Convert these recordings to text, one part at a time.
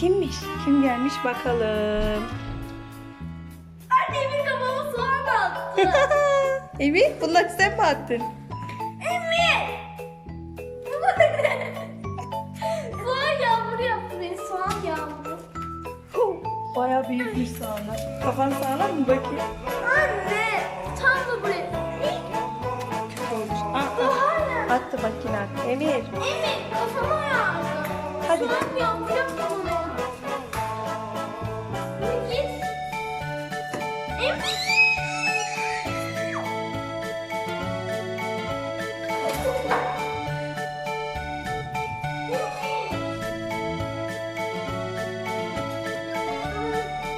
Kimmiş? Kim gelmiş bakalım. Anne bir kafamı soğan attı. Emir bunları sen mi attın? Emmi. soğan yağmuru yaptı beni soğan yağmuru. Baya büyükmüş sağlam. Kafan sağlam mı bakayım? Anne tam da buraya. Kötü olmuş. Aa, attı bak yine attı. Emir. Emmi kafama yağdı. Hadi. Soğan yağmuru yaptı bana.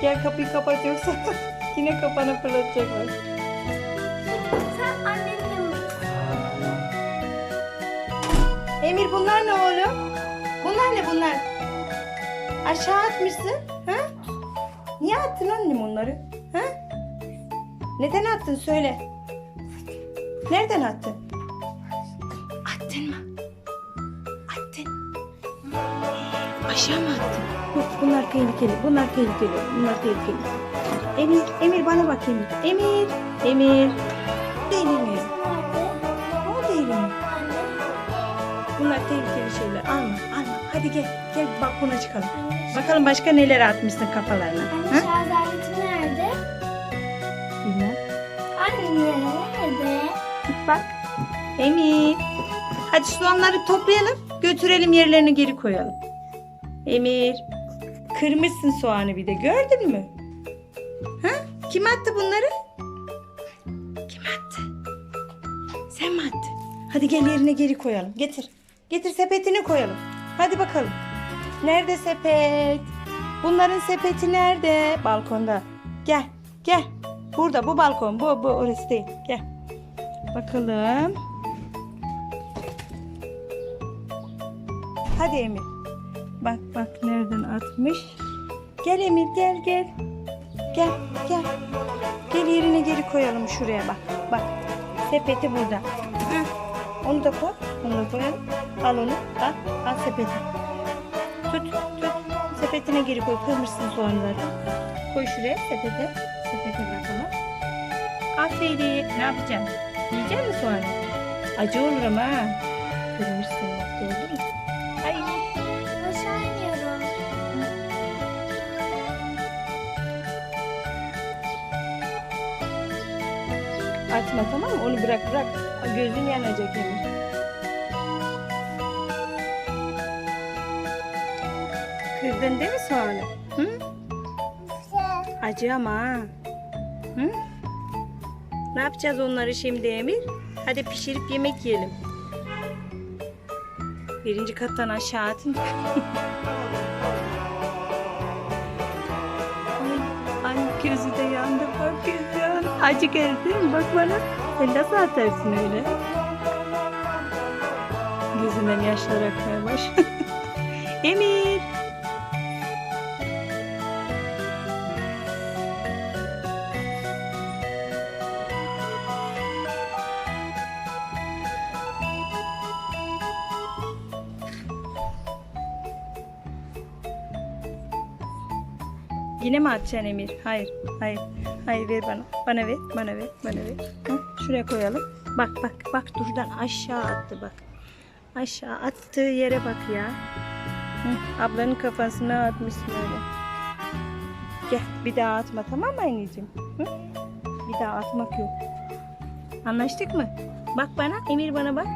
Gel kapıyı kapat yoksa yine kafana fırlatacaklar. Sen annenin. Emir bunlar ne oğlum? Bunlar ne bunlar? Aşağı atmışsın. Ha? Niye attın annem onları? Ha? Neden attın söyle. Nereden attın? Attın mı? Aşağı mı attın? Yok bunlar tehlikeli. Bunlar tehlikeli. Bunlar tehlikeli. Emir, Emir bana bak Emir. Emir, Emir. Değil mi? Nerede? O değil mi? Anne. Bunlar tehlikeli şeyler. Alma, alma. Hadi gel, gel balkona çıkalım. Bakalım başka neler atmışsın kafalarına. Anne Ha? şarj nerede? Bilmem. Anne nerede? Git bak. Emir. Hadi soğanları toplayalım. Götürelim yerlerine geri koyalım. Emir. Kırmışsın soğanı bir de gördün mü? Ha? Kim attı bunları? Kim attı? Sen mi attın? Hadi gel yerine geri koyalım. Getir. Getir sepetini koyalım. Hadi bakalım. Nerede sepet? Bunların sepeti nerede? Balkonda. Gel. Gel. Burada bu balkon. Bu bu orası değil. Gel. Bakalım. Hadi Emir. Bak bak nereden atmış. Gel Emir gel gel. Gel gel. Gel yerine geri koyalım şuraya bak. Bak. Sepeti burada. Onu da koy. Onu da koyalım. Al onu. Al. Al sepeti. Tut tut. Sepetine geri koy. Kırmışsın soğanları. Koy şuraya sepete. Sepete bırakalım. Aferin. Ne yapacaksın? Yiyecek misin soğanı? Acı olur ama. Kırmışsın bak gördün mü? Ay. Atma tamam mı? Onu bırak bırak. Gözün yanacak Emir. Kırdın değil mi soğanı? Hı? Acı ama ha. Hı? Ne yapacağız onları şimdi Emir? Hadi pişirip yemek yiyelim. Birinci kattan aşağı atın. Ay, gözü de yandı bak gözüm. Acı geldi bak bana. Sen nasıl atarsın öyle? Gözünden yaşlar akmaya başladı. Emir. Yine mi atacaksın Emir? Hayır, hayır, hayır ver bana. Bana ver, bana ver, bana ver. Hı? Şuraya koyalım. Bak bak bak durdan aşağı attı bak. Aşağı attığı yere bak ya. Hı, ablanın kafasına atmışsın öyle. Gel bir daha atma tamam mı anneciğim? Hı? Bir daha atmak yok. Anlaştık mı? Bak bana, Emir bana bak.